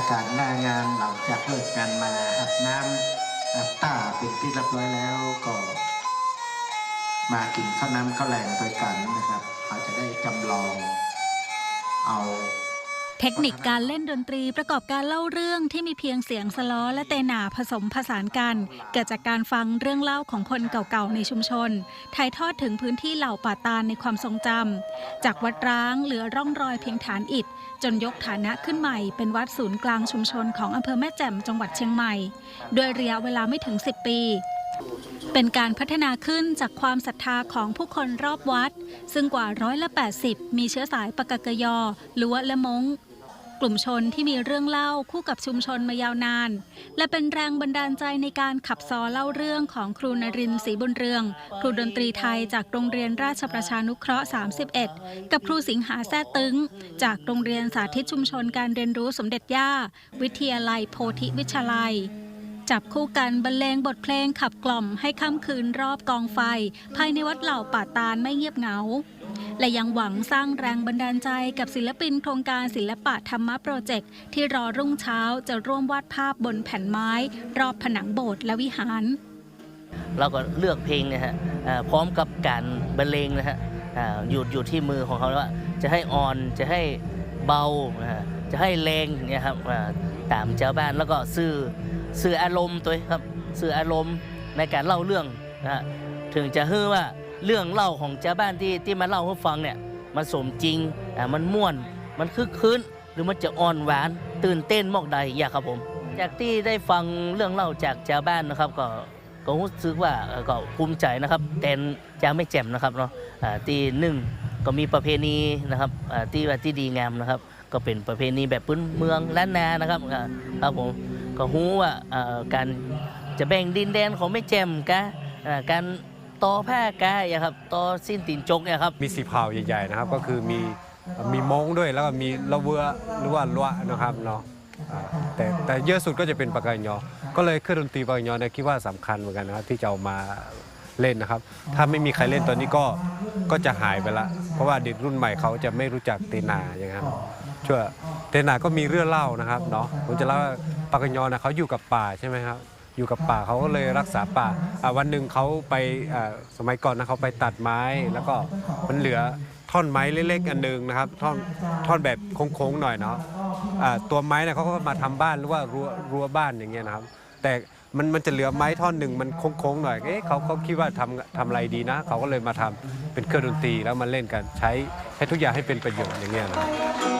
ากาศหน้างานหลังจากเลิกงานมาอาบน้ำอาบตาเป็นที่เรียบร้อยแล้วก็ มากินข้าวน้ำข้าวแรงด้วยกันนะครับอาจ เทคนิคการเล่นดนตรีประกอบการเล่าเรื่องที่มีเพียงเสียงสล้อและเตนาผสมผสานกัน เกิดจากการฟังเรื่องเล่าของคนเก่าๆในชุมชน ถ่ายทอดถึงพื้นที่เหล่าป่าตาลในความทรงจำ จากวัดร้างเหลือร่องรอยเพียงฐานอิฐ จนยกฐานะขึ้นใหม่ เป็นวัดศูนย์กลางชุมชนของอำเภอแม่แจ่มจังหวัดเชียงใหม่ ด้วยระยะเวลาไม่ถึง 10 ปี เป็นการพัฒนาขึ้นจากความศรัทธาของผู้คนรอบวัด ซึ่งกว่าร้อยละ80 มีเชื้อสายปากกยอลัวและมงกลุ่มชนที่มีเรื่องเล่าคู่กับชุมชนมายาวนาน และเป็นแรงบันดาลใจในการขับซอเล่าเรื่องของครูนรินทร์ศรีบุญเรือง ครูดนตรีไทยจากโรงเรียนราชประชานุเคราะห์ 31 กับครูสิงหาแซ่ตึง จากโรงเรียนสาธิตชุมชนการเรียนรู้สมเด็จย่า วิทยาลัยโพธิวิชาลัย จับคู่กันบรรเลงบทเพลงขับกล่อมให้ค่ำคืนรอบกองไฟ ภายในวัดเหล่าป่าตาลไม่เงียบเหงา และยังหวังสร้างแรงบันดาลใจกับศิลปินโครงการศิลปะธรรมโปรเจกต์ที่รอรุ่งเช้าจะร่วมวาดภาพบนแผ่นไม้ รอบผนังโบสถ์และวิหาร เราก็เลือกเพลงนะฮะพร้อมกับการบรรเลงนะฮะอยู่อยู่ที่มือของเขาว่าจะให้อ่อนจะให้เบาจะให้แรงเนี่ยครับตามเจ้าบ้านแล้วก็สื่อ สื่ออารมณ์ตัวเองครับสื่ออารมณ์ในการเล่าเรื่องนะฮะถึงจะฮือว่าเรื่องเล่าของเจ้าบ้านที่ที่มาเล่าให้ฟังเนี่ยมันสมจริงอ่ามันม่วนมันคึกคืนหรือมันจะอ่อนหวานตื่นเต้นมากใดอยากครับผม จากที่ได้ฟังเรื่องเล่าจากชาวบ้านนะครับก็ก็รู้สึกว่าเอ่อก็ภูมิใจนะครับแต่จะไม่แจ่มนะครับเนาะอ่าที่หนึ่งก็มีประเพณีนะครับอ่าที่ว่าที่ดีงามนะครับ ก็เป็นประเพณีแบบพื้นเมืองล้านนานะครับอ่าครับผม ก็รู้ว่าการจะแบ่งดินแดนของไม่แจ่มกะการต่อผ้ากะอย่างครับต่อสิ้นตีนจกเนี่ยครับมีสีเผาใหญ่ๆนะครับก็คือมีมีมงด้วยแล้วก็มีละเวอหรือว่าลวะนะครับเนาะแต่แต่เยอะสุดก็จะเป็นปากกายอ ก็เลยเครื่องดนตรีปากกายอเนี่ยคิดว่าสำคัญเหมือนกันนะครับที่จะเอามาเล่นนะครับ ถ้าไม่มีใครเล่นตอนนี้ก็ก็จะหายไปละ เพราะว่าเด็กรุ่นใหม่เขาจะไม่รู้จักเตนาอย่างนั้น ช่วยเตนาก็มีเรื่องเล่านะครับเนาะผมจะเล่าว่าปากกายอนะเขาอยู่กับป่าใช่ไหมครับอยู่กับป่าเขาก็เลยรักษาป่าอ่าวันหนึ่งเขาไปอ่าสมัยก่อนนะเขาไปตัดไม้แล้วก็มันเหลือท่อนไม้เล็กๆอันหนึงนะครับท่อนท่อนแบบโค้งๆหน่อยเนาะอ่าตัวไม้เนี่ยเขาก็มาทำบ้านหรือว่ารั้วรั้วบ้านอย่างเงี้ยนะครับ แต่มันมันจะเหลือไม้ท่อนหนึ่งมันโค้งๆหน่อยเอ๊ะเขาเขาคิดว่าทำทำอะไรดีนะ เขาก็เลยมาทำเป็นเครื่องดนตรีแล้วมาเล่นกันใช้ให้ทุกอย่างให้เป็นประโยชน์อย่างเงี้ยนะครับ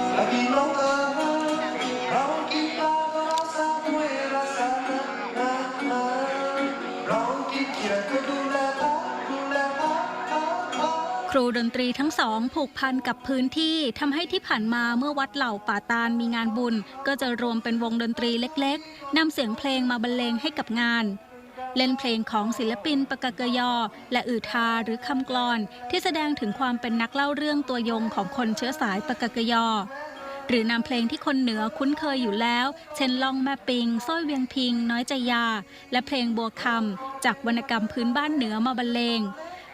ครูดนตรีทั้งสองผูกพันกับพื้นที่ทำให้ที่ผ่านมาเมื่อวัดเหล่าป่าตาลมีงานบุญ ก็จะรวมเป็นวงดนตรีเล็กๆนำเสียงเพลงมาบรรเลงให้กับงาน เล่นเพลงของศิลปินปกกยอ และอือทาหรือคำกลอน ที่แสดงถึงความเป็นนักเล่าเรื่องตัวยงของคนเชื้อสายปกกยอ หรือนำเพลงที่คนเหนือคุ้นเคยอยู่แล้ว เช่นล่องแม่ปิงสร้อยเวียงพิง น้อยใจยา และเพลงบัวคำจากวรรณกรรมพื้นบ้านเหนือมาบรรเลง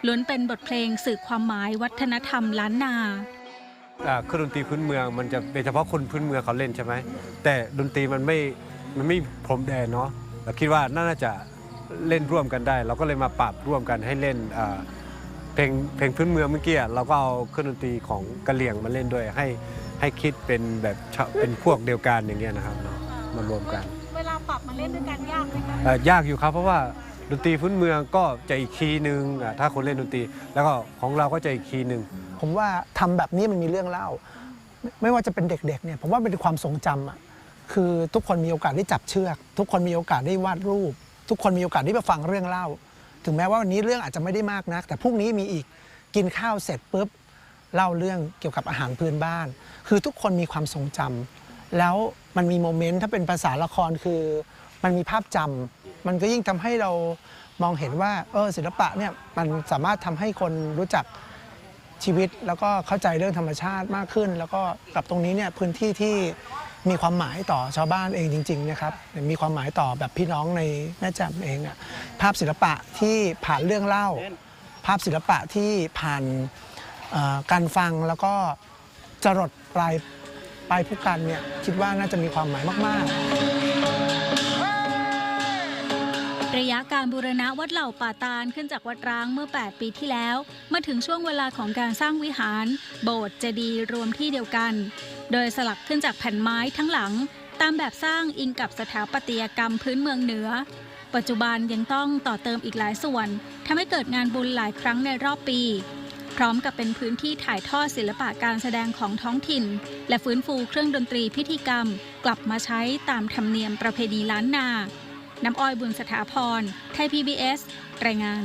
ล้วนเป็นบทเพลงสื่อความหมายวัฒนธรรมล้านนาอ่าเครื่องดนตรีพื้นเมืองมันจะโดยเฉพาะคนพื้นเมืองเขาเล่นใช่ไหมแต่ดนตรีมันไม่มันไม่พรมแดนเนาะเราคิดว่าน่าจะเล่นร่วมกันได้ เราก็เลยมาปรับร่วมกันให้เล่นอ่าเพลงเพลงพื้นเมืองเมื่อกี้อะเราก็เอาเครื่องดนตรีของกะเหรี่ยงมาเล่นด้วย ให้ให้คิดเป็นแบบชะเป็นพวกเดียวกันอย่างเงี้ยนะครับเนาะมารวมกัน เวลาปรับมาเล่นด้วยกันยากไหมคะเอ่อยากอยู่ครับเพราะว่า ดนตรีพื้นเมืองก็จะอีกคีย์หนึ่งอะถ้าคนเล่นดนตรี แล้วก็ของเราก็จะอีกคีย์หนึ่ง ผมว่าทำแบบนี้มันมีเรื่องเล่า ไม่ไม่ว่าจะเป็นเด็กๆเนี่ยผมว่าเป็นความทรงจำอะคือทุกคนมีโอกาสได้จับเชือก ทุกคนมีโอกาสได้วาดรูป ทุกคนมีโอกาสได้มาฟังเรื่องเล่า ถึงแม้ว่าวันนี้เรื่องอาจจะไม่ได้มากนัก แต่พรุ่งนี้มีอีกกินข้าวเสร็จปุ๊บเล่าเรื่องเกี่ยวกับอาหารพื้นบ้าน คือทุกคนมีความทรงจำแล้วมันมีโมเมนต์ถ้าเป็นภาษาละครคือ มันมีภาพจำ มันก็ยิ่งทำให้เรามองเห็นว่าเออศิลปะเนี่ยมันสามารถทำให้คนรู้จักชีวิต แล้วก็เข้าใจเรื่องธรรมชาติมากขึ้น แล้วก็กับตรงนี้เนี่ยพื้นที่ที่มีความหมายต่อชาวบ้านเองจริงๆนะครับมีความหมายต่อแบบพี่น้องในแม่แจ่มเองอะภาพศิลปะที่ผ่านเรื่องเล่า ภาพศิลปะที่ผ่านการฟังแล้วก็จรดปลายปลายผู้กันเนี่ยคิดว่าน่าจะมีความหมายมาก ๆ ระยะการบูรณะวัดเหล่าป่าตาลขึ้นจากวัดร้างเมื่อ 8 ปีที่แล้ว มาถึงช่วงเวลาของการสร้างวิหาร โบสถ์เจดีย์รวมที่เดียวกัน โดยสลักขึ้นจากแผ่นไม้ทั้งหลัง ตามแบบสร้างอิงกับสถาปัตยกรรมพื้นเมืองเหนือ ปัจจุบันยังต้องต่อเติมอีกหลายส่วนทำให้เกิดงานบุญหลายครั้งในรอบปี พร้อมกับเป็นพื้นที่ถ่ายทอดศิลปะการแสดงของท้องถิ่น และฟื้นฟูเครื่องดนตรีพิธีกรรม กลับมาใช้ตามธรรมเนียมประเพณีล้านนา น้ำอ้อยบุญสถาพร ไทย PBS รายงาน